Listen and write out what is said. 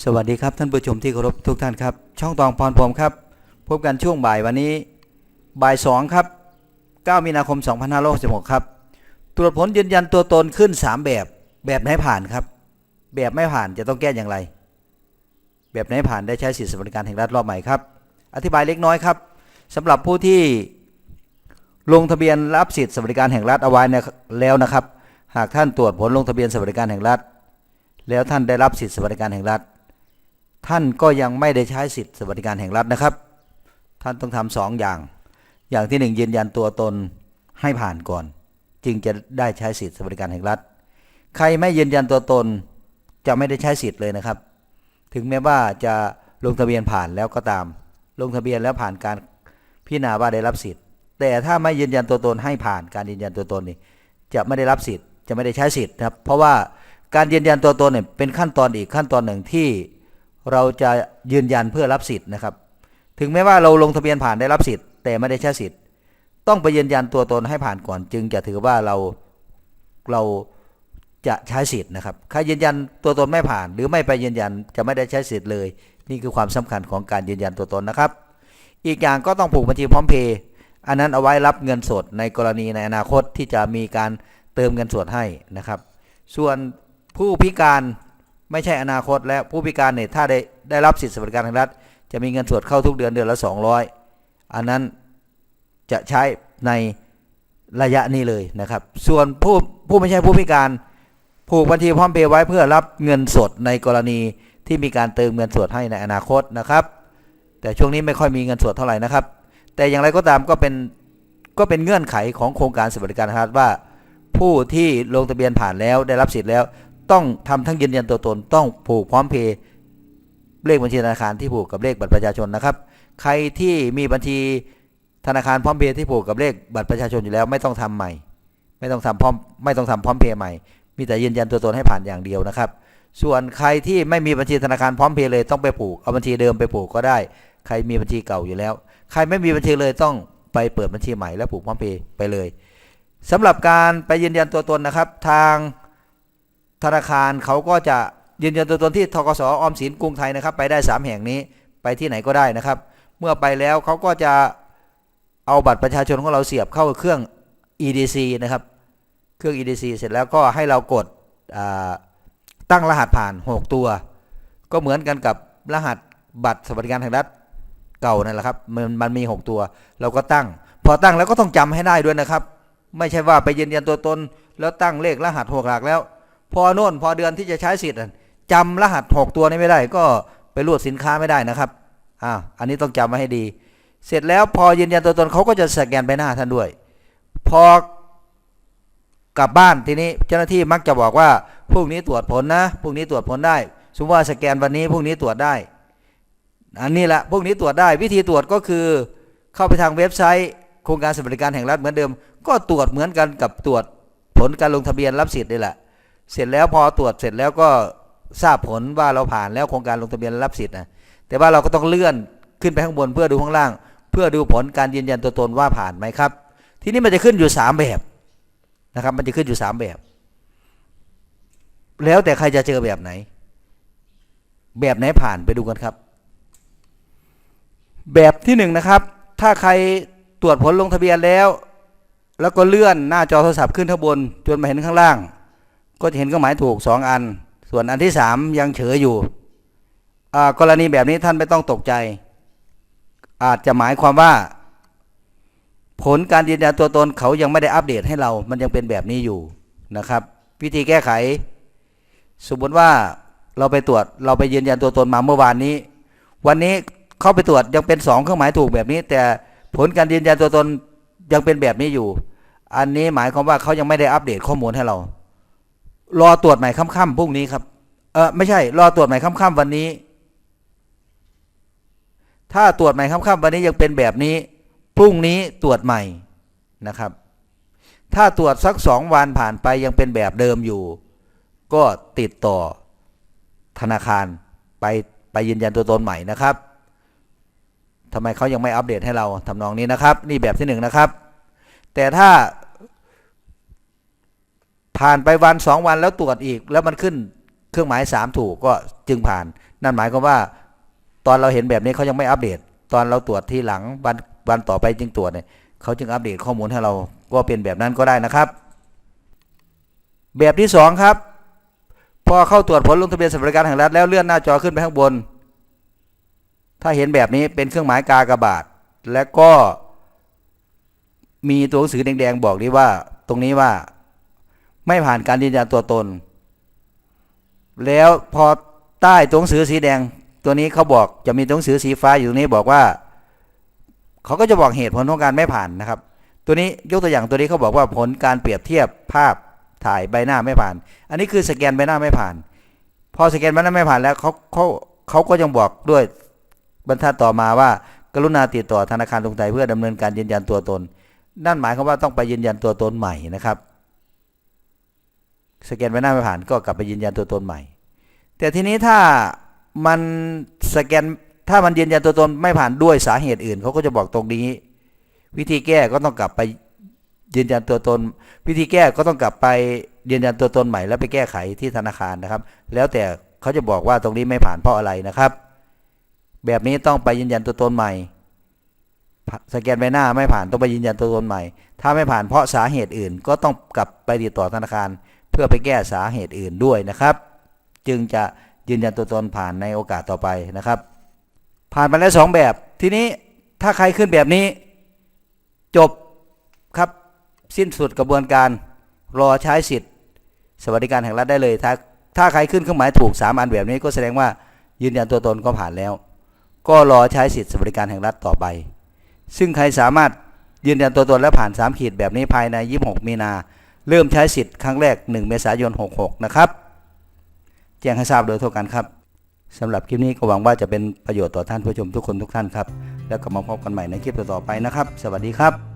สวัสดีครับท่านผู้ชมที่เคารพทุกท่านครับ ช่องตองพรพรมครับ พบกันช่วงบ่ายวันนี้บ่ายสองครับ 9 มีนาคม 2566ครับ ตรวจผลยืนยันตัวตนขึ้น 3 แบบ แบบไหนผ่านครับ แบบไม่ผ่านจะต้องแก้อย่างไร แบบไหนผ่านได้ใช้สิทธิสวัสดิการแห่งรัฐรอบใหม่ครับ อธิบายเล็กน้อยครับสำหรับผู้ที่ลงทะเบียนรับสิทธิสวัสดิการแห่งรัฐเอาไว้นะแล้วนะครับ หากท่านตรวจผลลงทะเบียนสวัสดิการแห่งรัฐ แล้วท่านได้รับสิทธิสวัสดิการแห่งรัฐ ท่านก็ยังไม่ได้ใช้สิทธิสวัสดิการแห่งรัฐนะครับ ท่านต้องทำสองอย่าง อย่างที่หนึ่งยืนยันตัวตนให้ผ่านก่อน จึงจะได้ใช้สิทธิสวัสดิการแห่งรัฐ ใครไม่ยืนยันตัวตนจะไม่ได้ใช้สิทธิ์เลยนะครับ ถึงแม้ว่าจะลงทะเบียนผ่านแล้วก็ตาม ลงทะเบียนแล้วผ่านการพิจารณาว่าได้รับสิทธิ์ แต่ถ้าไม่ยืนยันตัวตนให้ผ่านการยืนยันตัวตนนี่จะไม่ได้รับสิทธิ์จะไม่ได้ใช้สิทธิ์นะครับ เพราะว่าการยืนยันตัวตนเนี่ยเป็นขั้นตอนอีกขั้นตอนหนึ่งที่ เราจะยืนยันเพื่อรับสิทธิ์นะครับ ถึงแม้ว่าเราลงทะเบียนผ่านได้รับสิทธิ์แต่ไม่ได้ใช้สิทธิ์ ต้องไปยืนยันตัวตนให้ผ่านก่อน จึงจะถือว่าเราเราจะใช้สิทธิ์นะครับใครยืนยันตัวตนไม่ผ่าน หรือไม่ไปยืนยันจะไม่ได้ใช้สิทธิ์เลย นี่คือความสำคัญของการยืนยันตัวตนนะครับ อีกอย่างก็ต้องผูกบัญชีพร้อมเพย์อันนั้นเอาไว้รับเงินสดในกรณีในอนาคตที่จะมีการเติมเงินสดให้นะครับ ส่วนผู้พิการ ไม่ใช่อนาคตและผู้พิการเนี่ยถ้าได้ได้รับสิทธิสวัสดิการแห่งรัฐ จะมีเงินสดเข้าทุกเดือนเดือนละ 200 อันนั้นจะใช้ในระยะนี้เลยนะครับ ส่วนผู้ผู้ไม่ใช่ผู้พิการผูกบัญชีพร้อมเพย์ไว้เพื่อรับเงินสดในกรณีที่มีการเติมเงินสดให้ในอนาคตนะครับ แต่ช่วงนี้ไม่ค่อยมีเงินสดเท่าไหร่นะครับ แต่อย่างไรก็ตามก็เป็นก็เป็นเงื่อนไขของโครงการสวัสดิการแห่งรัฐว่า ผู้ที่ลงทะเบียนผ่านแล้วได้รับสิทธิ์แล้ว ต้องทำทั้งยืนยันตัวตน ต้องผูกพร้อมเพย์เลขบัญชีธนาคารที่ผูกกับเลขบัตรประชาชนนะครับ ใครที่มีบัญชีธนาคารพร้อมเพย์ที่ผูกกับเลขบัตรประชาชนอยู่แล้วไม่ต้องทำใหม่ ไม่ต้องทำพร้อมไม่ต้องทำพร้อมเพย์ใหม่ มีแต่ยืนยันตัวตนให้ผ่านอย่างเดียวนะครับ ส่วนใครที่ไม่มีบัญชีธนาคารพร้อมเพย์เลยต้องไปผูกเอาบัญชีเดิมไปผูกก็ได้ ใครมีบัญชีเก่าอยู่แล้ว ใครไม่มีบัญชีเลยต้องไปเปิดบัญชีใหม่แล้วผูกพร้อมเพย์ไปเลยสำหรับการไปยืนยันตัวตนนะครับ ทาง ธนาคารเขาก็จะยืนยันตัวตนที่ทกสออมสินกรุงไทยนะครับ ไปได้ 3 แห่งนี้ไปที่ไหนก็ได้นะครับ เมื่อไปแล้วเขาก็จะเอาบัตรประชาชนของเราเสียบเข้าเครื่อง EDC นะครับ เครื่อง EDC เสร็จแล้วก็ให้เรากดตั้งรหัสผ่าน 6 ตัว ก็เหมือนกันกับรหัสบัตรสวัสดิการแห่งรัฐเก่านั่นแหละครับมันมันมี 6 ตัว เราก็ตั้ง พอตั้งแล้วก็ต้องจำให้ได้ด้วยนะครับ ไม่ใช่ว่าไปยืนยันตัวตน แล้วตั้งเลขรหัสหกหลักแล้ว พอโน่นพอเดือนที่จะใช้สิทธิ์อะจำรหัส6ตัวนี้ไม่ได้ ก็ไปรูดสินค้าไม่ได้นะครับอ่าอันนี้ต้องจำไว้ให้ดี เสร็จแล้วพอยืนยันตัวตนเขาก็จะสแกนใบหน้าท่านด้วย พอกลับบ้านทีนี้เจ้าหน้าที่มักจะบอกว่าพรุ่งนี้ตรวจผลนะพรุ่งนี้ตรวจผลได้สมมติว่าสแกนวันนี้พรุ่งนี้ตรวจได้ อันนี้แหละพวกนี้ตรวจได้ วิธีตรวจก็คือเข้าไปทางเว็บไซต์ โครงการสวัสดิการแห่งรัฐเหมือนเดิม ก็ตรวจเหมือนกันกับตรวจผลการลงทะเบียนรับสิทธิ์นี่แหละ เสร็จแล้วพอตรวจเสร็จแล้วก็ทราบผลว่าเราผ่านแล้วโครงการลงทะเบียนรับสิทธิ์นะแต่ว่าเราก็ต้องเลื่อนขึ้นไปข้างบนเพื่อดูข้างล่าง เพื่อดูผลการยืนยันตัวตนว่าผ่านไหมครับ ทีนี้มันจะขึ้นอยู่สามแบบนะครับ มันจะขึ้นอยู่สามแบบ แล้วแต่ใครจะเจอแบบไหน แบบไหนผ่านไปดูกันครับ แบบที่หนึ่งนะครับ ถ้าใครตรวจผลลงทะเบียนแล้ว แล้วก็เลื่อนหน้าจอโทรศัพท์ขึ้นข้างบนจนมาเห็นข้างล่าง ก็จะเห็นเครื่องหมายถูกสองอัน ส่วนอันที่สามยังเฉยอยู่กรณีแบบนี้ท่านไม่ต้องตกใจ อาจจะหมายความว่า ผลการยืนยันตัวตนเขายังไม่ได้อัปเดตให้เรา มันยังเป็นแบบนี้อยู่นะครับ วิธีแก้ไข สมมติว่าเราไปตรวจเราไปยืนยันตัวตนมาเมื่อวานนี้ วันนี้เข้าไปตรวจยังเป็นสองเครื่องหมายถูกแบบนี้ แต่ผลการยืนยันตัวตนยังเป็นแบบนี้อยู่ อันนี้หมายความว่าเขายังไม่ได้อัปเดตข้อมูลให้เรา รอตรวจใหม่ค่ำๆพรุ่งนี้ครับ เออไม่ใช่ รอตรวจใหม่ค่ำๆวันนี้ ถ้าตรวจใหม่ค่ำๆวันนี้ยังเป็นแบบนี้ พรุ่งนี้ตรวจใหม่นะครับ ถ้าตรวจสักสองวันผ่านไปยังเป็นแบบเดิมอยู่ ก็ติดต่อธนาคารไปไปยืนยันตัวตนใหม่นะครับทำไมเขายังไม่อัปเดตให้เราทำนองนี้นะครับ นี่แบบที่หนึ่งนะครับ แต่ถ้า ผ่านไปวันสองวันแล้วตรวจอีก แล้วมันขึ้นเครื่องหมาย3ถูกก็จึงผ่าน นั่นหมายความว่า ตอนเราเห็นแบบนี้เขายังไม่อัปเดต ตอนเราตรวจที่หลังวันวันต่อไปจึงตรวจเนี่ยเขาจึงอัปเดตข้อมูลให้เราก็เป็นแบบนั้นก็ได้นะครับ แบบที่สองครับ พอเข้าตรวจผลลงทะเบียนสวัสดิการแห่งรัฐแล้วเลื่อนหน้าจอขึ้นไปข้างบน ถ้าเห็นแบบนี้เป็นเครื่องหมายกากระบาทและก็มีตัวหนังสือแดงๆบอกดีว่า ตรงนี้ว่า ไม่ผ่านการยืนยันตัวตน แล้วพอใต้ตัวหนังสือสีแดง ตัวนี้เขาบอกจะมีตัวหนังสือสีฟ้าอยู่ตรงนี้บอกว่าเขาก็จะบอกเหตุผลของการไม่ผ่านนะครับ ตัวนี้ยกตัวอย่างตัวนี้เขาบอกว่าผลการเปรียบเทียบภาพถ่ายใบหน้าไม่ผ่าน อันนี้คือสแกนใบหน้าไม่ผ่าน พอสแกนใบหน้าไม่ผ่านแล้วเขาเขาเขาก็ยังบอกด้วยบรรทัดต่อมาว่า กรุณาติดต่อธนาคารกรุงไทยเพื่อดำเนินการยืนยันตัวตน นั่นหมายความว่าต้องไปยืนยันตัวตนใหม่นะครับ สแกนใบหน้าไม่ผ่านก็กลับไปยืนยันตัวตนใหม่ แต่ทีนี้ถ้ามันสแกนถ้ามันยืนยันตัวตนไม่ผ่านด้วยสาเหตุอื่นเขาก็จะบอกตรงนี้ วิธีแก้ก็ต้องกลับไปยืนยันตัวตน วิธีแก้ก็ต้องกลับไปยืนยันตัวตนใหม่แล้วไปแก้ไขที่ธนาคารนะครับ แล้วแต่เขาจะบอกว่าตรงนี้ไม่ผ่านเพราะอะไรนะครับ แบบนี้ต้องไปยืนยันตัวตนใหม่ สแกนใบหน้าไม่ผ่านต้องไปยืนยันตัวตนใหม่ ถ้าไม่ผ่านเพราะสาเหตุอื่น ก็ต้องกลับไปติดต่อธนาคาร เพื่อไปแก้สาเหตุอื่นด้วยนะครับ จึงจะยืนยันตัวตนผ่านในโอกาสต่อไปนะครับ ผ่านมาแล้วสองแบบทีนี้ถ้าใครขึ้นแบบนี้ จบครับสิ้นสุดกระบวนการรอใช้สิทธิ์ สวัสดิการแห่งรัฐได้เลยถ้าถ้าใครขึ้นเครื่องหมายถูก 3 อันแบบนี้ก็แสดงว่ายืนยันตัวตนก็ผ่านแล้ว ก็รอใช้สิทธิ์สวัสดิการแห่งรัฐต่อไป ซึ่งใครสามารถยืนยันตัวตนและผ่าน 3 ขีดแบบนี้ภายใน 26 มีนา เริ่มใช้สิทธิ์ครั้งแรก 1 เมษายน 66 นะครับ แจ้งให้ทราบโดยทั่วกันครับสำหรับคลิปนี้ก็หวังว่าจะเป็นประโยชน์ต่อท่านผู้ชมทุกคนทุกท่านครับ แล้วกลับมาพบกันใหม่ในคลิปต่อๆไปนะครับ สวัสดีครับ